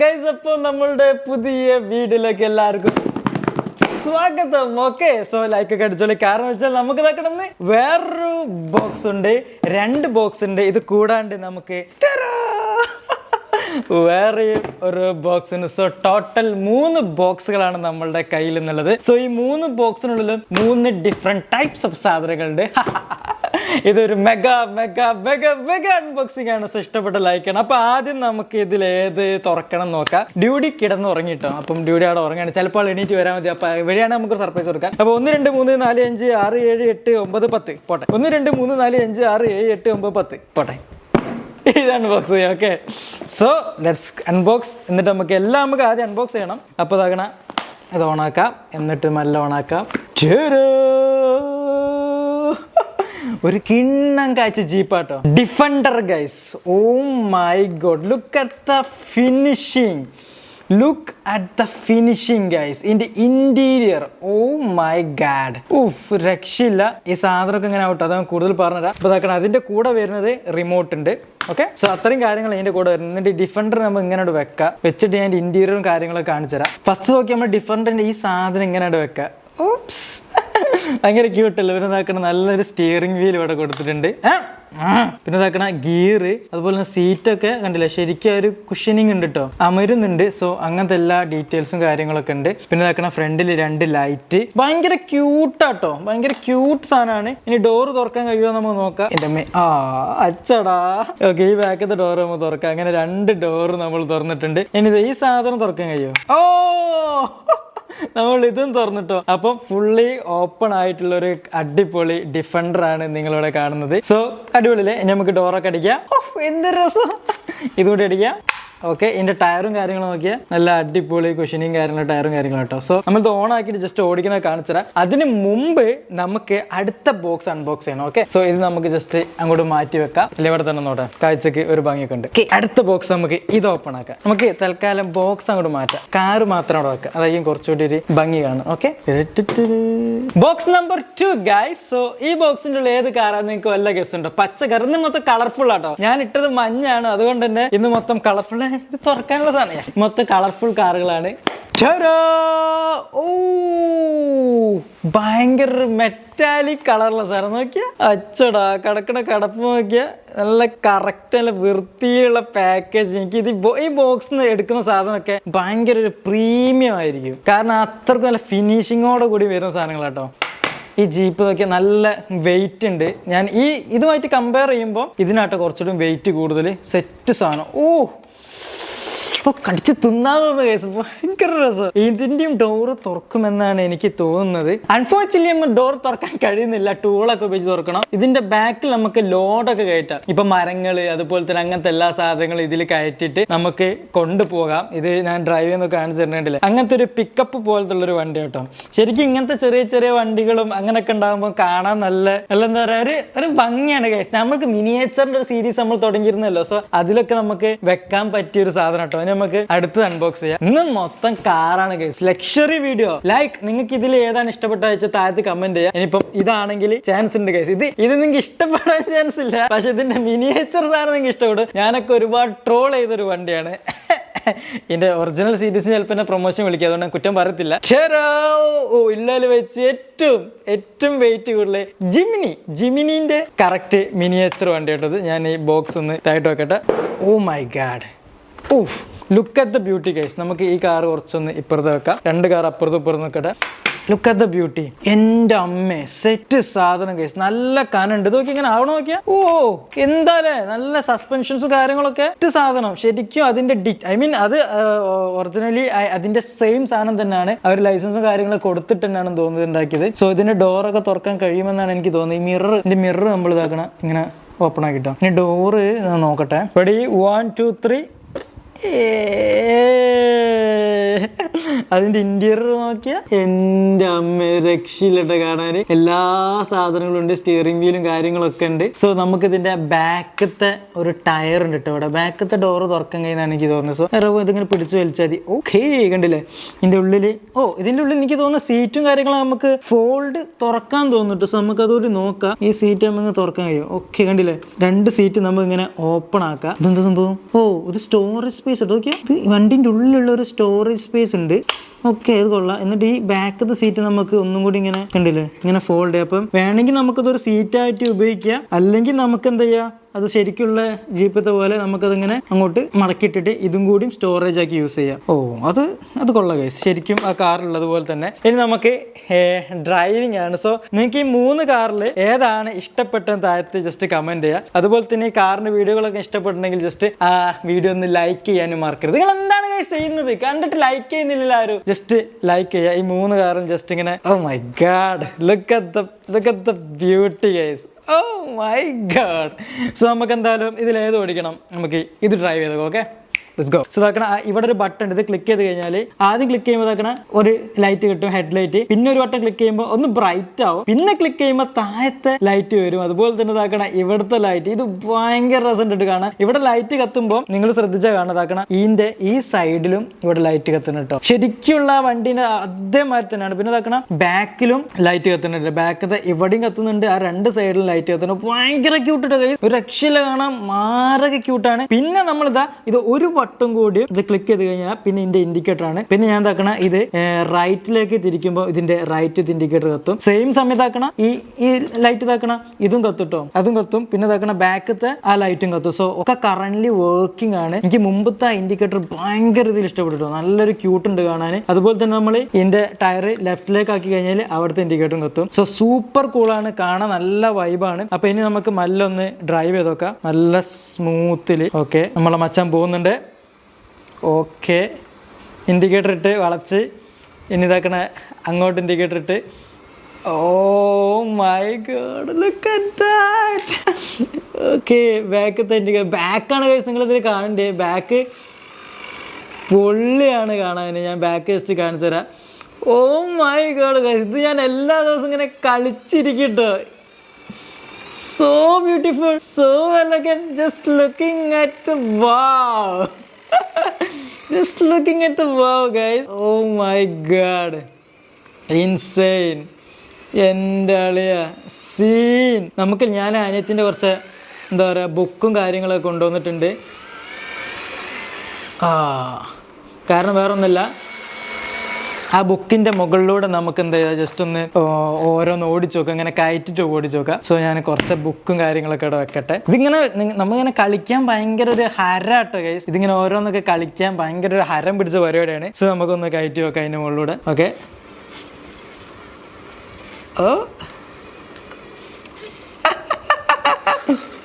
Guys അപ്പോൾ നമ്മളുടെ പുതിയ വീഡിയോയിലേക്ക് എല്ലാവർക്കും സ്വാഗതം. ഓക്കെ സോ ലൈക്ക് ഒക്കെ അടിച്ചോളി. കാരണം വെച്ചാൽ നമുക്ക് ഇതാക്കണമെന്ന് വേറൊരു ബോക്സ് ഉണ്ട്. രണ്ട് ബോക്സ് ഉണ്ട്. ഇത് കൂടാണ്ട് നമുക്ക്! വേറെ ഒരു ബോക്സ് ഉണ്ട്. സോ ടോട്ടൽ മൂന്ന് ബോക്സുകളാണ് നമ്മളുടെ കയ്യിൽ നിന്നുള്ളത് സോ ഈ മൂന്ന് ബോക്സിനുള്ളിലും മൂന്ന് ഡിഫറെന്റ് ടൈപ്സ് ഓഫ് സാധനങ്ങളുണ്ട്. ഇതൊരു mega mega mega mega unboxing ആണ്. സോ ഇഷ്ടപ്പെട്ട ലൈക്ക് ആണ് അപ്പൊ ആദ്യം നമുക്ക് ഇതിൽ ഏത് തുറക്കണം നോക്കാം. ഡ്യൂഡി കിടന്ന് ഉറങ്ങിട്ടോ അപ്പം ഡ്യൂഡി അവിടെ ഉറങ്ങാണ്. ചിലപ്പോൾ എണീറ്റ് വരാൻ മതി. അപ്പൊ വഴിയാണ് നമുക്ക് സർപ്രൈസ് കൊടുക്കാം. അപ്പൊ ഒന്ന് രണ്ട് മൂന്ന് നാല് അഞ്ച് ആറ് ഏഴ് എട്ട് ഒമ്പത് പത്ത്. പോട്ടെ. ഒന്ന് രണ്ട് മൂന്ന് നാല് അഞ്ച് ആറ് ഏഴ് എട്ട് ഒമ്പത് പത്ത്. പോട്ടെ. ഇത് unbox okay so let's unbox എന്നിട്ട് നമുക്ക് എല്ലാം നമുക്ക് ആദ്യം അൺബോക്സ് ചെയ്യണം. അപ്പോൾ ഇതാകണ ഇത് ഓണാക്കാം എന്നിട്ട് നല്ല ഓണാക്കാം ചേരോ. ഒരു കിണ്ണം കാഴ്ച ജീപ്പാട്ടോ. Defender guys oh my god look at the finishing look at the finishing guys ഇതിന്റെ ഇന്റീരിയർ ഓ മൈ ഗാഡ് ഉഫ് രക്ഷയില്ല. ഈ സാധനമൊക്കെ ഇങ്ങനെ ആവട്ടെ അതാണ് കൂടുതൽ പറഞ്ഞുതരാം അപ്പോൾ ഇതാക്കണം അതിന്റെ കൂടെ വരുന്നത് റിമോട്ട് ഉണ്ട്. ഓക്കെ സോ അത്രയും കാര്യങ്ങൾ അതിന്റെ കൂടെ വരുന്നത് എന്നിട്ട് ഡിഫൻഡർ നമ്മൾ ഇങ്ങനെ വെക്കാം. വെച്ചിട്ട് ഞാൻ ഇന്റീരിയറും കാര്യങ്ങളൊക്കെ കാണിച്ചു തരാം. ഫസ്റ്റ് നോക്കി നമ്മൾ ഡിഫൻഡറിന്റെ ഈ സാധനം ഇങ്ങനെ വെക്കാം. ഓപ്സ് ഭയങ്കര ക്യൂട്ടല്ലേ പിന്നെ ഇതാക്കണ നല്ലൊരു സ്റ്റിയറിംഗ് വീൽ ഇവിടെ കൊടുത്തിട്ടുണ്ട്. പിന്നെ നോക്കണ ഗിയർ അതുപോലെ തന്നെ സീറ്റൊക്കെ കണ്ടില്ലേ? ശരിക്കും ഒരു കുഷനിങ് ഉണ്ട് കേട്ടോ അമരുന്നുണ്ട്. സോ അങ്ങനത്തെ എല്ലാ ഡീറ്റെയിൽസും കാര്യങ്ങളൊക്കെ ഉണ്ട്. പിന്നെ നോക്കണ ഫ്രണ്ടിൽ രണ്ട് ലൈറ്റ് ഭയങ്കര ക്യൂട്ടാട്ടോ ഭയങ്കര ക്യൂട്ട് സാധനമാണ്. ഇനി ഡോർ തുറക്കാൻ കഴിയുമോ നമുക്ക് നോക്കാം. എന്റെ അമ്മ ആ അച്ചടാ. ഓക്കെ ഈ ബാക്കത്തെ ഡോർ നമ്മൾ തുറക്കാം. അങ്ങനെ രണ്ട് ഡോർ നമ്മൾ തുറന്നിട്ടുണ്ട്. ഇനി ഈ സാധനം തുറക്കാൻ കഴിയുമോ? ഓ! നമ്മൾ ഇതും തുറന്നിട്ടോ. അപ്പം ഫുള്ളി ഓപ്പൺ ആയിട്ടുള്ള ഒരു അടിപൊളി ഡിഫൻഡർ ആണ് നിങ്ങളിവിടെ കാണുന്നത്. സോ അടിപൊളിയില്ലേ? നമുക്ക് ഡോറൊക്കെ അടിക്കാം. എന്ത് രസം. ഇതുകൂടി അടിക്കാം. ഓക്കെ ഇതിന്റെ ടയറും കാര്യങ്ങളും നോക്കിയാൽ നല്ല അടിപൊളി കുഷനിയും കാര്യങ്ങളും ടയറും കാര്യങ്ങളും കേട്ടോ. സോ നമ്മൾ ഇത് ഓൺ ആക്കിയിട്ട് ജസ്റ്റ് ഓടിക്കുന്നത് കാണിച്ചുതരാം. അതിന് മുമ്പ് നമുക്ക് അടുത്ത ബോക്സ് അൺബോക്സ് ചെയ്യണം ഓക്കെ സോ ഇത് നമുക്ക് ജസ്റ്റ് അങ്ങോട്ട് മാറ്റി വെക്കാം. അല്ലെ ഇവിടെ തന്നെ നോട്ടെ. കാഴ്ചക്ക് ഒരു ഭംഗിയൊക്കെ ഉണ്ട്. അടുത്ത ബോക്സ് നമുക്ക് ഇത് ഓപ്പൺ ആക്കാം. നമുക്ക് തൽക്കാലം ബോക്സ് അങ്ങോട്ട് മാറ്റാം. കാറ് മാത്രം അവിടെ വെക്കാം. അതായിരിക്കും കുറച്ചുകൂടി ഒരു ഭംഗി കാണും okay box number two guys so ഈ ബോക്സിന്റെ ഉള്ളിൽ ഏത് കാറാന്ന് നിങ്ങൾക്ക് വല്ല ഗസ് ഉണ്ടോ? പച്ച കാർ ഇന്ന് മൊത്തം കളർഫുൾ ആട്ടോ. ഞാൻ ഇട്ടത് മഞ്ഞാണ്. അതുകൊണ്ട് തന്നെ ഇന്ന് മൊത്തം കളർഫുൾ ഇത് തുറക്കാനുള്ള സാധനം മൊത്തം കളർഫുൾ കാറുകളാണ്! ഓ ഭയങ്കര മെറ്റാലിക് കളറുള്ള സാധനം. നോക്കിയ? അച്ചടാ കടക്കണ കടപ്പ് നോക്കിയ. നല്ല കറക്റ്റ് നല്ല വൃത്തിയുള്ള പാക്കേജ് എനിക്ക് ഇത് ഈ ബോക്സ് എടുക്കുന്ന സാധനമൊക്കെ ഭയങ്കര ഒരു പ്രീമിയം ആയിരിക്കും. കാരണം അത്രക്കും നല്ല ഫിനിഷിങ്ങോടെ കൂടി വരുന്ന സാധനങ്ങളാട്ടോ. ഈ ജീപ്പ് നോക്കിയാൽ നല്ല വെയിറ്റ് ഉണ്ട്. ഞാൻ ഈ ഇതുമായിട്ട് കമ്പയർ ചെയ്യുമ്പോൾ ഇതിനാട്ടോ കുറച്ചുകൂടി വെയിറ്റ് കൂടുതൽ സെറ്റ് സാധനം. ഓ അപ്പോൾ കടിച്ച് തിന്നാന്ന് കേസപ്പോ കേസ്. ഭയങ്കര രസം. ഇതിന്റെയും ഡോറ് തുറക്കുമെന്നാണ് എനിക്ക് തോന്നുന്നത്. അൺഫോർച്ചുനേറ്റ്ലി നമ്മൾ ഡോർ തുറക്കാൻ കഴിയുന്നില്ല. ടൂളൊക്കെ ഉപയോഗിച്ച് തുറക്കണം. ഇതിന്റെ ബാക്കിൽ നമുക്ക് ലോഡൊക്കെ കയറ്റാം. ഇപ്പൊ മരങ്ങൾ അതുപോലെ തന്നെ അങ്ങനത്തെ എല്ലാ സാധനങ്ങളും ഇതിൽ കയറ്റിയിട്ട് നമുക്ക് കൊണ്ടുപോകാം. ഇത് ഞാൻ ഡ്രൈവ് ചെയ്യുന്ന കാണിച്ചു തരുന്നുണ്ടല്ലേ അങ്ങനത്തെ ഒരു പിക്കപ്പ് പോലത്തെ ഉള്ളൊരു വണ്ടി കേട്ടോ. ശരിക്കും ഇങ്ങനത്തെ ചെറിയ ചെറിയ വണ്ടികളും അങ്ങനെയൊക്കെ ഉണ്ടാകുമ്പോൾ കാണാൻ നല്ല നല്ല എന്താ പറയാ ഒരു ഒരു ഭംഗിയാണ് കേസ് നമുക്ക് മിനിയേച്ചറിന്റെ ഒരു സീരീസ് നമ്മൾ തുടങ്ങിയിരുന്നല്ലോ. സോ അതിലൊക്കെ നമുക്ക് വെക്കാൻ പറ്റിയ ഒരു സാധനം കേട്ടോ. നമുക്ക് അടുത്ത് അൺബോക്സ് ചെയ്യാം. ഇന്ന് മൊത്തം കാറാണ് ഗൈസ് ലക്ഷറി വീഡിയോ ലൈക്ക് നിങ്ങൾക്ക് ഇതിൽ ഏതാണ് ഇഷ്ടപ്പെട്ട വെച്ചാൽ താഴത്ത് കമന്റ് ചെയ്യാം. ഇനിയിപ്പം ഇതാണെങ്കിൽ ചാൻസ് ഉണ്ട് ഗൈസ് ഇത് ഇത് നിങ്ങൾക്ക് ഇഷ്ടപ്പെടാൻ ചാൻസ് ഇല്ല. പക്ഷെ ഇതിന്റെ മിനിയേച്ചർ സാധനം നിങ്ങൾക്ക് ഇഷ്ടപ്പെടും. ഞാനൊക്കെ ഒരുപാട് ട്രോൾ ചെയ്തൊരു വണ്ടിയാണ്. ഇതിന്റെ ഒറിജിനൽ സീരീസ് ചിലപ്പോൾ എന്നെ പ്രൊമോഷൻ വിളിക്കുക അതുകൊണ്ട് ഞാൻ കുറ്റം പറയത്തില്ല. ഓ വെച്ച് ഏറ്റവും ഏറ്റവും വെയിറ്റ് കൂടുതൽ ജിമിനി ജിമിനിന്റെ കറക്റ്റ് മിനിയേച്ചർ വണ്ടി കേട്ടത് ഞാൻ ഈ ബോക്സ് ഒന്ന് തായിട്ട് വെക്കട്ടെ. ഓ my god of look at the beauty case നമുക്ക് ഈ കാർ കുറച്ചൊന്ന് ഇപ്പുറത്ത് വെക്കാം. രണ്ട് കാർ അപ്പുറത്തും ഇപ്പുറത്ത് നിൽക്കട്ടെ ലുക്ക് അറ്റ് ദ ബ്യൂട്ടി എന്റെ അമ്മേ സെറ്റ് സാധനം കേസ് നല്ല കനുണ്ട് നോക്കി ഇങ്ങനെ ആവണം നോക്കിയാ? ഓ എന്താലേ? നല്ല സസ്പെൻഷൻസും കാര്യങ്ങളൊക്കെ. സെറ്റ് സാധനം. ശരിക്കും അതിന്റെ ഡി ഐ മീൻ അത് ഒറിജിനലി അതിന്റെ സെയിം സാധനം തന്നെയാണ്. അവർ ലൈസൻസും കാര്യങ്ങളും കൊടുത്തിട്ട് തന്നെയാണ് തോന്നുന്നത് ഉണ്ടാക്കിയത്. സോ ഇതിന്റെ ഡോറൊക്കെ തുറക്കാൻ കഴിയുമെന്നാണ് എനിക്ക് തോന്നുന്നത്. ഈ മിറർ ഇതിന്റെ മിറർ നമ്മൾ ഇതാക്കണം ഇങ്ങനെ ഓപ്പൺ ആക്കിട്ടോ. ഇനി ഡോറ് നോക്കട്ടെ. Ready one two three Yeah. അതിന്റെ ഇന്റീരിയർ നോക്കിയ എന്റെ അമ്മ രക്ഷയിലിട്ട് കാണാൻ എല്ലാ സാധനങ്ങളും ഉണ്ട് സ്റ്റിയറിംഗ് വീലും കാര്യങ്ങളൊക്കെ ഉണ്ട്. സോ നമുക്ക് ഇതിന്റെ ബാക്കത്തെ ഒരു ടയർ ഉണ്ട് കേട്ടോ ഇവിടെ. ബാക്കത്തെ ഡോർ തുറക്കാൻ കഴിയുന്നതാണ് എനിക്ക് തോന്നുന്നത്. സോ ഇതിങ്ങനെ പിടിച്ചു വലിച്ചാൽ മതി. ഓക്കേ കണ്ടില്ലേ? ഇതിന്റെ ഉള്ളിൽ ഓ ഇതിന്റെ ഉള്ളിൽ എനിക്ക് തോന്നുന്നു സീറ്റും കാര്യങ്ങളും നമുക്ക് ഫോൾഡ് തുറക്കാൻ തോന്നുന്നു സോ നമുക്ക് അതൊരു നോക്കാം. ഈ സീറ്റ് നമുക്ക് തുറക്കാൻ കഴിയും. ഓക്കെ കണ്ടില്ലേ? രണ്ട് സീറ്റ് നമ്മൾ ഇങ്ങനെ ഓപ്പൺ ആക്കാം ഇതെന്താ സംഭവം ഓ ഇത് സ്റ്റോറേജ് സ്പേസ് ഓക്കെ ഇത് വണ്ടിന്റെ ഉള്ളിലുള്ള ഒരു സ്റ്റോറേജ് സ്പേസ് ഉണ്ട്. ഓക്കെ അത് കൊള്ളാം. എന്നിട്ട് ഈ ബാക്കത്തെ സീറ്റ് നമുക്ക് ഒന്നും കൂടി ഇങ്ങനെ കണ്ടില്ലേ? ഇങ്ങനെ ഫോൾഡ് ചെയ്യാം. അപ്പം വേണമെങ്കിൽ നമുക്കതൊരു സീറ്റായിട്ട് ഉപയോഗിക്കാം. അല്ലെങ്കിൽ നമുക്ക് എന്താ ചെയ്യാം? അത് ശരിക്കുള്ള ജീപ്പത്തെ പോലെ നമുക്കതിങ്ങനെ അങ്ങോട്ട് മടക്കിയിട്ടിട്ട് ഇതും കൂടിയും സ്റ്റോറേജ് ആക്കി യൂസ് ചെയ്യാം. ഓ അത് അത് കൊള്ള കേസ് ശരിക്കും ആ കാറുള്ളത് പോലെ തന്നെ. ഇനി നമുക്ക് ഡ്രൈവിംഗ് ആണ്. സോ നിങ്ങൾക്ക് ഈ മൂന്ന് കാറിൽ ഏതാണ് ഇഷ്ടപ്പെട്ടതെന്ന് താഴത്ത് ജസ്റ്റ് കമന്റ് ചെയ്യുക അതുപോലെ തന്നെ ഈ കാറിന്റെ വീഡിയോകളൊക്കെ ഇഷ്ടപ്പെട്ടുണ്ടെങ്കിൽ ജസ്റ്റ് ആ വീഡിയോ ഒന്ന് ലൈക്ക് ചെയ്യാനും മറക്കരുത്. നിങ്ങൾ എന്താണ് ഗൈസ് ചെയ്യുന്നത്? കണ്ടിട്ട് ലൈക്ക് ചെയ്യുന്നില്ല ആരും ജസ്റ്റ് ലൈക്ക് ചെയ്യുക. ഈ മൂന്ന് കാറും ജസ്റ്റ് ഇങ്ങനെ ഓ my god look at the look at the beauty guys oh my god so നമുക്ക് എന്തായാലും ഇതിൽ ഏത് ഓടിക്കണം. നമുക്ക് ഇത് ഡ്രൈവ് ചെയ്തോ ഓക്കെ ഗോ സോ ഇതാക്കണ ഇവിടെ ഒരു ബട്ടൺ ഇത് ക്ലിക്ക് ചെയ്ത് കഴിഞ്ഞാൽ ആദ്യം ക്ലിക്ക് ചെയ്യുമ്പോൾ ഇതാക്കണ ഒരു ലൈറ്റ് കിട്ടും ഹെഡ് ലൈറ്റ് പിന്നെ ഒരു വട്ടം ക്ലിക്ക് ചെയ്യുമ്പോൾ ഒന്ന് ബ്രൈറ്റ് ആവും. പിന്നെ ക്ലിക്ക് ചെയ്യുമ്പോൾ താഴത്തെ ലൈറ്റ് വരും. അതുപോലെ തന്നെ ഇതാക്കണ ഇവിടുത്തെ ലൈറ്റ് ഇത് ഭയങ്കര രസമുണ്ട് കാണാൻ ഇവിടെ ലൈറ്റ് കത്തുമ്പോൾ നിങ്ങൾ ശ്രദ്ധിച്ചാൽ കാണാം ഇതാക്കണ ഇതിന്റെ ഈ സൈഡിലും ഇവിടെ ലൈറ്റ് കത്തുന്നു കേട്ടോ ശരിക്കുള്ള വണ്ടീന്റെ അതേമാതിരി തന്നെയാണ്. പിന്നെ ഇതാക്കണ ബാക്കിലും ലൈറ്റ് കത്തുന്നുണ്ട് ബാക്കത്തെ ഇവിടെയും കത്തുന്നുണ്ട് ആ രണ്ട് സൈഡിലും ലൈറ്റ് കത്തുന്നു. ഭയങ്കര ക്യൂട്ട് ഒരു രക്ഷയില്ല കാണാം മാരക ക്യൂട്ടാണ് പിന്നെ നമ്മളിതാ ഇത് ഒരു കൂടി ഇത് ക്ലിക്ക് ചെയ്ത് കഴിഞ്ഞാൽ പിന്നെ ഇതിന്റെ ഇൻഡിക്കേറ്റർ ആണ്. പിന്നെ ഞാൻ എന്താക്കണ? ഇത് റൈറ്റിലേക്ക് തിരിക്കുമ്പോൾ ഇതിന്റെ റൈറ്റ് ഇൻഡിക്കേറ്റർ കത്തും. സെയിം സമയത്താക്കണ ഈ ഈ ലൈറ്റ് ഇതാക്കണ ഇതും കത്തുട്ടോ അതും കത്തും. പിന്നെ ഇതാക്കണ ബാക്കത്തെ ആ ലൈറ്റും കത്തും. സോ ഒക്കെ കറന്റ് വർക്കിംഗ് ആണ്. എനിക്ക് മുമ്പത്തെ ഇൻഡിക്കേറ്റർ ഭയങ്കര ഇതിൽ ഇഷ്ടപ്പെട്ടു നല്ലൊരു ക്യൂട്ട് ഉണ്ട് കാണാൻ അതുപോലെ തന്നെ നമ്മൾ ഇതിന്റെ ടയർ ലെഫ്റ്റിലേക്ക് ആക്കി കഴിഞ്ഞാൽ അവിടുത്തെ ഇൻഡിക്കേറ്ററും കത്തും. സോ സൂപ്പർ കൂളാണ് കാണാൻ നല്ല വൈബാണ് അപ്പൊ ഇനി നമുക്ക് നല്ല ഒന്ന് ഡ്രൈവ് ചെയ്ത് നോക്കാം. നല്ല സ്മൂത്തിൽ ഓക്കെ നമ്മളെ മച്ചാൻ പോകുന്നുണ്ട്. ഓക്കെ. ഇൻഡിക്കേറ്റർ ഇട്ട് വളച്ച്. ഇനി ഇതാക്കണ അങ്ങോട്ട് ഇൻഡിക്കേറ്റർ ഇട്ട്. ഓ my god look at okay ബാക്കത്തെ indicator ബാക്കാണ് കഴിച്ച് നിങ്ങൾ ഇതിൽ കാണണ്ടേ? ബാക്ക് പൊള്ളിയാണ് കാണാൻ. ഞാൻ ബാക്ക് ജസ്റ്റ് കാണിച്ചു തരാം. ഓ മൈ ഗോഡ് ഇത് ഞാൻ എല്ലാ ദിവസവും ഇങ്ങനെ കളിച്ചിരിക്കട്ടോ. So beautiful so elegant just looking at wow. Just looking at the wow guys. Oh my god. Insane. എന്റെ സീൻ നമുക്ക് ഞാൻ അനിയത്തിന്റെ കുറച്ച് എന്താ പറയുക ബുക്കും കാര്യങ്ങളൊക്കെ കൊണ്ടുവന്നിട്ടുണ്ട്. ആ കാരണം വേറൊന്നുമില്ല. ആ ബുക്കിന്റെ മുകളിലൂടെ നമുക്ക് എന്താ ജസ്റ്റ് ഒന്ന് ഓരോന്ന് ഓടിച്ചു നോക്കാം ഇങ്ങനെ കയറ്റിട്ട് ഓടിച്ചു നോക്കാം സോ ഞാൻ കുറച്ച് ബുക്കും കാര്യങ്ങളൊക്കെ ഇവിടെ വെക്കട്ടെ. ഇതിങ്ങനെ നമ്മളിങ്ങനെ കളിക്കാൻ ഭയങ്കര ഒരു ഹരാട്ടോ ഗൈസ് ഇതിങ്ങനെ ഓരോന്നൊക്കെ കളിക്കാൻ ഭയങ്കര ഒരു ഹരം പിടിച്ച പരിപാടിയാണ്. സോ നമുക്കൊന്ന് കയറ്റി വെക്കാം അതിന്റെ മുകളിലൂടെ. Okay oh.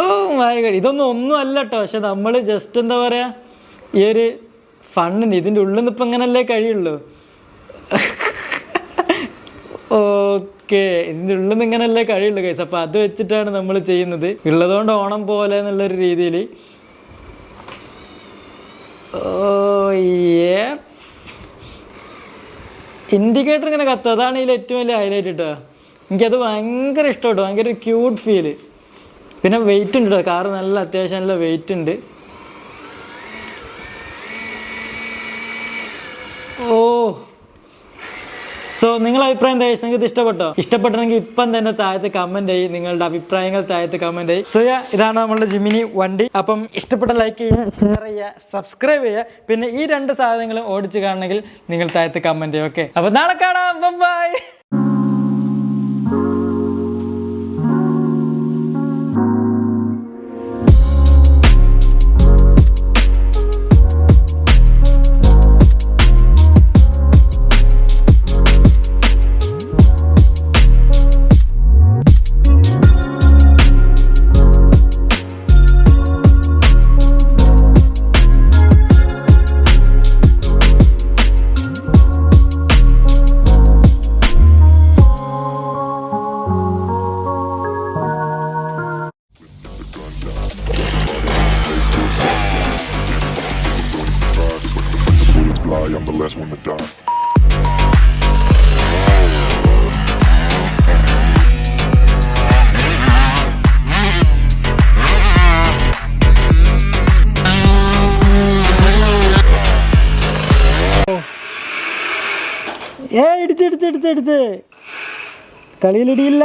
Oh my Garh ഇതൊന്നും ഒന്നും അല്ല കേട്ടോ പക്ഷെ നമ്മൾ ജസ്റ്റ് എന്താ പറയാ? ഈ ഒരു ഫണ്ണിന് ഇതിന്റെ ഉള്ളിൽ നിന്ന് ഇപ്പം ഇങ്ങനല്ലേ കഴിയുള്ളൂ. ഓക്കെ. നിന്ന് ഇങ്ങനല്ലേ കഴിയുള്ളൂ കേസ് അപ്പോൾ അത് വെച്ചിട്ടാണ് നമ്മൾ ചെയ്യുന്നത്. ഉള്ളതുകൊണ്ട് ഓണം പോലെ എന്നുള്ളൊരു രീതിയിൽ ഇൻഡിക്കേറ്റർ ഇങ്ങനെ കത്തുക അതാണ് ഇതിൽ ഏറ്റവും വലിയ ഹൈലൈറ്റ് കേട്ടോ എനിക്കത് ഭയങ്കര ഇഷ്ടപ്പെട്ടു ഭയങ്കര ക്യൂട്ട് ഫീൽ പിന്നെ വെയിറ്റ് ഉണ്ട് കേട്ടോ കാറ് നല്ല അത്യാവശ്യം നല്ല വെയിറ്റ് ഉണ്ട് ഓ സോ നിങ്ങളുടെ അഭിപ്രായം എന്താ നിങ്ങൾക്ക് ഇഷ്ടപ്പെട്ടോ? ഇഷ്ടപ്പെട്ടെങ്കിൽ ഇപ്പം തന്നെ താഴത്ത് കമന്റ് ചെയ്യും നിങ്ങളുടെ അഭിപ്രായങ്ങൾ താഴത്ത് കമന്റ് ചെയ്യും സോ ഇതാണ് നമ്മളുടെ ജിമിനി വണ്ടി. അപ്പം ഇഷ്ടപ്പെട്ട ലൈക്ക് ചെയ്യുക ഷെയർ ചെയ്യുക സബ്സ്ക്രൈബ് ചെയ്യുക. പിന്നെ ഈ രണ്ട് സാധനങ്ങളും ഓടിച്ച് കാണണമെങ്കിൽ നിങ്ങൾ താഴത്ത് കമന്റ് ചെയ്യും ഓക്കെ അപ്പോൾ നാളെ കാണാം. Bye fly, I'm the last one to die. ഏ ഇടിച്ച് ഇടിച്ച് ഇടിച്ച് കളിയിലിടിയില്ല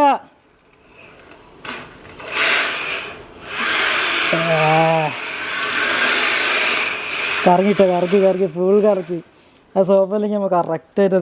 ആ. കറങ്ങിട്ടോ കറക്കി കറക്കി ഫുൾ കറക്കി. ആ സോഫയിലേക്ക് നമുക്ക് കറക്റ്റായിട്ട്